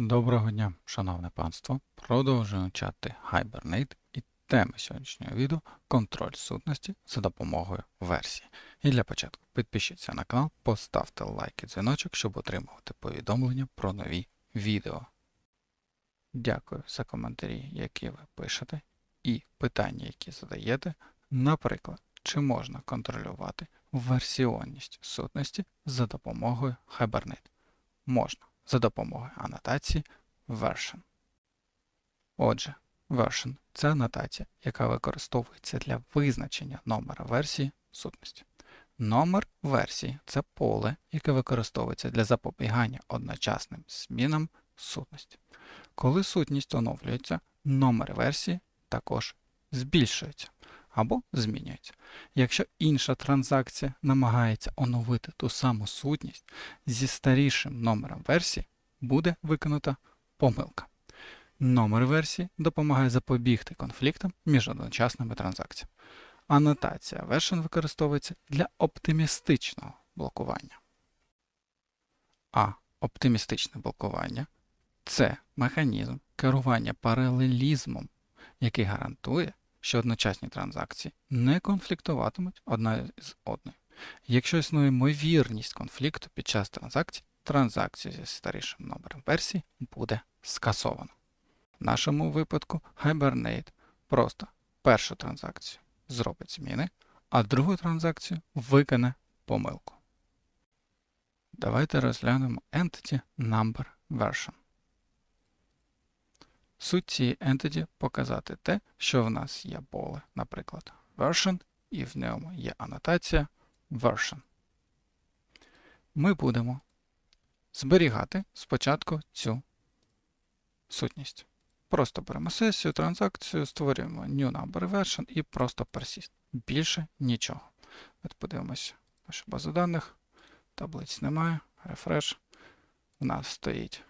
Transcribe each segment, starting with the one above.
Доброго дня, шановне панство. Продовжуємо чати Hibernate і тема сьогоднішнього відео контроль сутності за допомогою версії. І для початку підпишіться на канал, поставте лайк і дзвіночок, щоб отримувати повідомлення про нові відео. Дякую за коментарі, які ви пишете, і питання, які задаєте. Наприклад, чи можна контролювати версіонність сутності за допомогою Hibernate? Можна за допомогою анотації version. Отже, version – це анотація, яка використовується для визначення номера версії сутності. Номер версії це поле, яке використовується для запобігання одночасним змінам сутності. Коли сутність оновлюється, номер версії також збільшується або змінюється. Якщо інша транзакція намагається оновити ту саму сутність зі старішим номером версії, буде виконана помилка. Номер версії допомагає запобігти конфліктам між одночасними транзакціями. Анотація version використовується для оптимістичного блокування. А оптимістичне блокування це механізм керування паралелізмом, який гарантує, що одночасні транзакції не конфліктуватимуть одна з одною. Якщо існує ймовірність конфлікту під час транзакції, транзакцію зі старішим номером версії буде скасовано. В нашому випадку Hibernate просто першу транзакцію зробить зміни, а другу транзакцію виконає помилку. Давайте розглянемо Entity Number Version. Суть цієї entity показати те, що в нас є поле, наприклад, version, і в ньому є анотація version. Ми будемо зберігати спочатку цю сутність. Просто беремо сесію, транзакцію, створюємо new number version і просто persist. Більше нічого. От подивимося нашу базу даних. Таблиць немає. Refresh. У нас стоїть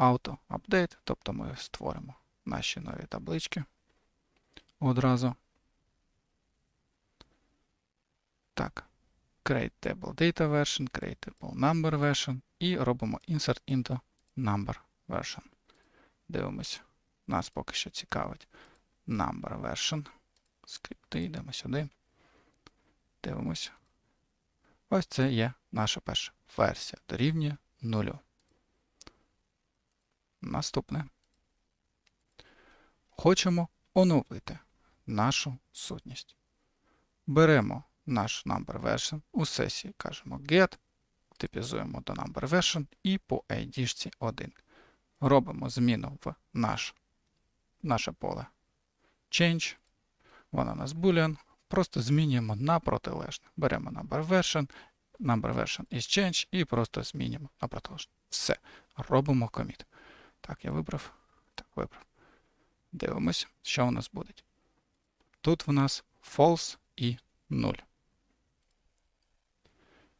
auto update, тобто ми створимо наші нові таблички одразу. Так, create table data version, create table number version і робимо insert into number version. Дивимося. Нас поки що цікавить number version. Скрипти, йдемо сюди. Дивимося. Ось це є наша перша версія дорівнює нулю. Наступне. Хочемо оновити нашу сутність. Беремо наш number version у сесії, кажемо get, типізуємо до number version і по ID 1. Робимо зміну в наш, наше поле change. Воно у нас boolean. Просто змінюємо на протилежне. Беремо number version, number version is change і просто змінюємо на протилежне. Все. Робимо commit. Так, я вибрав. Так, вибрав. Дивимось, що у нас буде. Тут в нас false і 0.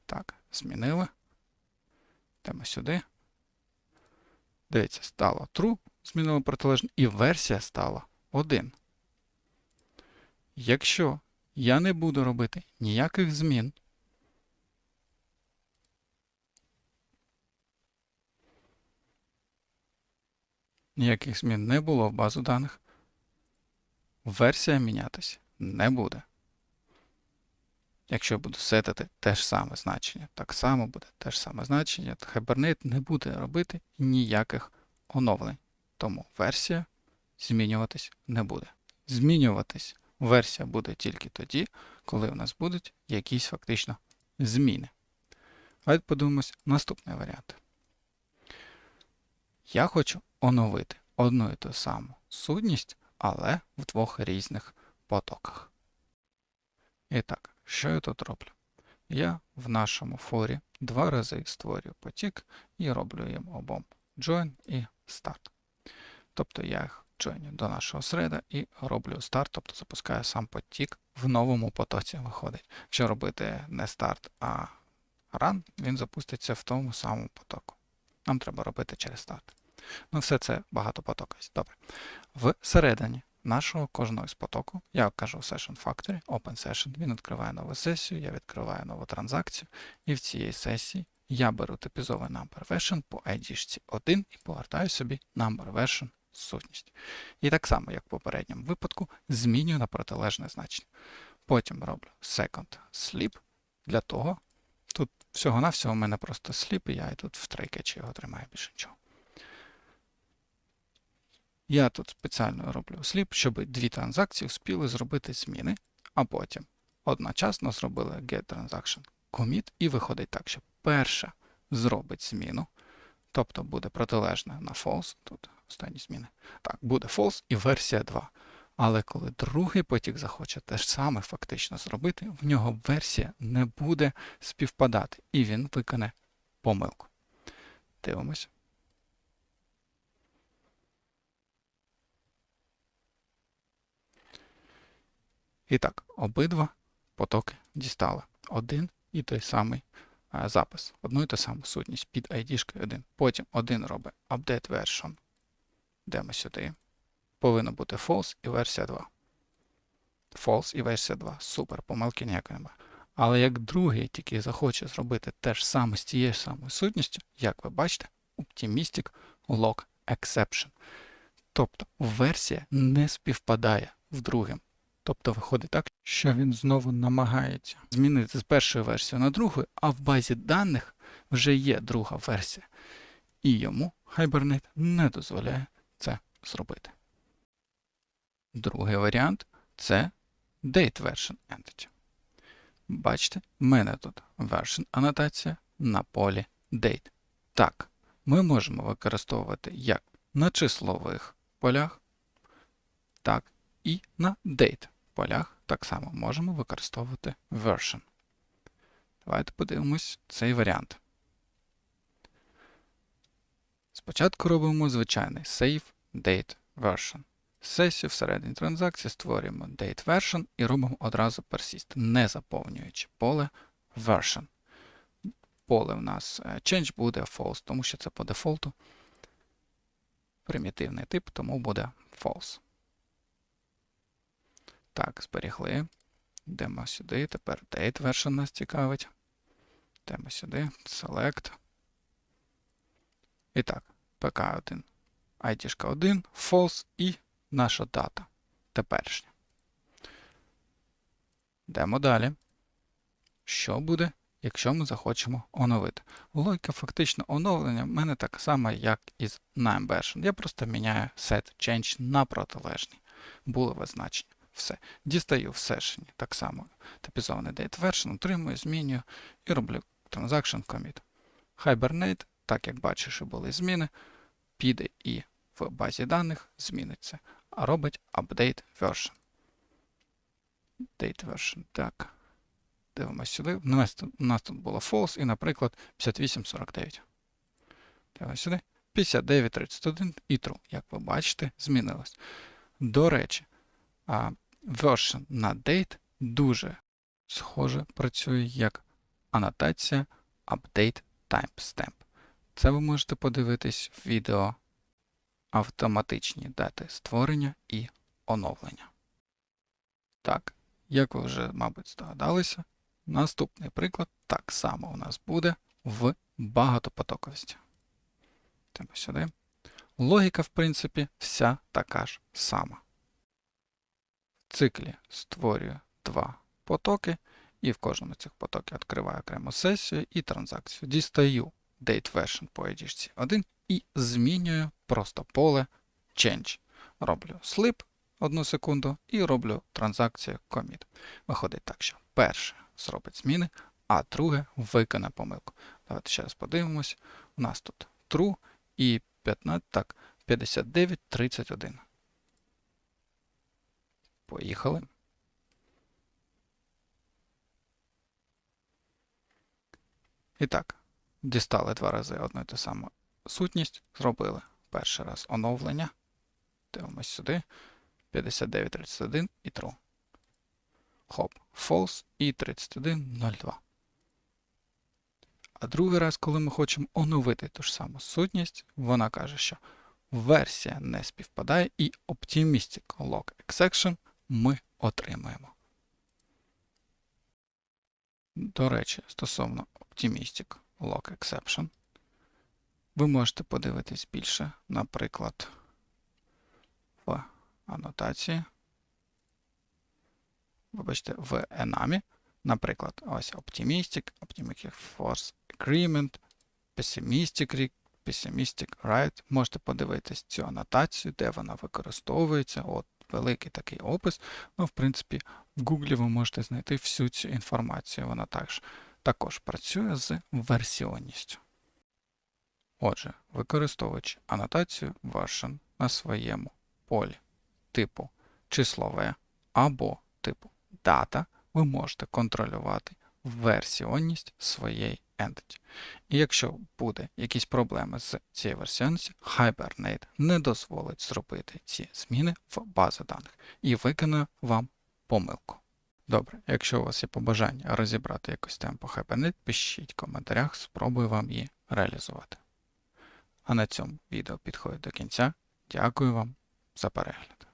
Так, змінили. Йдемо сюди. Дивіться, стало true, змінило протилежне, і версія стала 1. Якщо я не буду робити ніяких змін, ніяких змін не було в базу даних, версія мінятися не буде. Якщо я буду сетити те ж саме значення, так само буде те ж саме значення, Hibernate не буде робити ніяких оновлень. Тому версія змінюватись не буде. Змінюватись версія буде тільки тоді, коли у нас будуть якісь фактично зміни. Давайте подивимось наступний варіант. Я хочу оновити одну і ту саму сутність, але в двох різних потоках. І так, що я тут роблю? Я в нашому форі два рази створюю потік і роблю їм обом join і start. Тобто я їх join до нашого среда і роблю старт, тобто запускаю сам потік в новому потоці виходить. Якщо робити не старт, а run, він запуститься в тому самому потоку. Нам треба робити через старт. Ну, все це багатопотоковість. Добре. Всередині нашого кожного з потоку я кажу Session Factory, Open Session, він відкриває нову сесію, я відкриваю нову транзакцію, і в цій сесії я беру типізовий number version по ID 1 і повертаю собі number version сутність. І так само, як в попередньому випадку, змінюю на протилежне значення. Потім роблю second sleep для того. Тут всього-навсього в мене просто sleep, і я і тут в трейкетчі його тримаю більше нічого. Я тут спеціально роблю sleep, щоб дві транзакції успіли зробити зміни, а потім одночасно зробили get transaction commit, і виходить так, що перша зробить зміну, тобто буде протилежна на false, тут останні зміни. Так, буде false і версія 2. Але коли другий потік захоче те ж саме фактично зробити, в нього версія не буде співпадати, і він виконе помилку. Дивимось. І так, обидва потоки дістали один і той самий запис, одну і ту саму сутність під ID 1. Потім один робить update version. Йдемо сюди. Повинно бути false і версія 2. False і версія 2. Супер, помилки ніякої немає. Але як другий тільки захоче зробити те ж саме з тією самою сутністю, як ви бачите, Optimistic Log Exception. Тобто версія не співпадає в другим. Тобто виходить так, що він знову намагається змінити з першої версії на другу, а в базі даних вже є друга версія. І йому Hibernate не дозволяє це зробити. Другий варіант це Date Version Entity. Бачите, в мене тут version анотація на полі Date. Так, ми можемо використовувати як на числових полях, так і на Date полях так само можемо використовувати version. Давайте подивимось цей варіант. Спочатку робимо звичайний save date version. Сесію всередині транзакції створюємо date version і робимо одразу persist, не заповнюючи поле version. Поле в нас е, change буде false, тому що це по дефолту примітивний тип, тому буде false. Так, зберігли. Йдемо сюди. Тепер date version нас цікавить. Йдемо сюди. Select. І так, PK1. ID 1, false і наша дата. Теперішня. Йдемо далі. Що буде, якщо ми захочемо оновити? Логіка фактично оновлення в мене так само, як і з name version. Я просто міняю set change на протилежний. Було значення. Все. Дістаю в сешені так само типізований date version, отримую, змінюю і роблю transaction commit. Hibernate, так як бачиш, що були зміни, піде і в базі даних зміниться, а робить update version. Date version. Так. Дивимося сюди. У нас, у нас тут було false і, наприклад, 5849. Дивимося сюди. 5931 і true. Як ви бачите, змінилось. До речі, version на date дуже схоже працює як анотація update timestamp. Це ви можете подивитись в відео автоматичні дати створення і оновлення. Так, як ви вже, мабуть, здогадалися, наступний приклад так само у нас буде в багатопотоковості. Йдемо сюди. Логіка, в принципі, вся така ж сама циклі створюю два потоки, і в кожному цих потоків відкриваю окрему сесію і транзакцію. Дістаю date version по ID 1 і змінюю просто поле change. Роблю slip одну секунду і роблю транзакцію commit. Виходить так, що перше зробить зміни, а друге виконає помилку. Давайте ще раз подивимось. У нас тут true і 15, так, 5931. Поїхали. І так, дістали два рази одну і ту саму сутність. Зробили перший раз оновлення. Дивимось сюди. 5931 і true. Хоп, false і 3102. А другий раз, коли ми хочемо оновити ту ж саму сутність, вона каже, що версія не співпадає і Optimistic Log Exception ми отримаємо. До речі, стосовно Optimistic log exception. Ви можете подивитись більше, наприклад, в анотації. Вибачте, в enami. Наприклад, ось Optimistic, Optimistic Force Agreement, Pessimistic Pessimistic Right. Можете подивитись цю анотацію, де вона використовується. От великий такий опис. Ну, в принципі, в Google ви можете знайти всю цю інформацію. Вона також, також працює з версіонністю. Отже, використовуючи анотацію version на своєму полі типу числове або типу дата, ви можете контролювати версіонність своєї entity. І якщо буде якісь проблеми з цією версіонністю, Hibernate не дозволить зробити ці зміни в базу даних і виконає вам помилку. Добре, якщо у вас є побажання розібрати якусь тему по Hibernate, пишіть в коментарях, спробую вам її реалізувати. А на цьому відео підходить до кінця. Дякую вам за перегляд.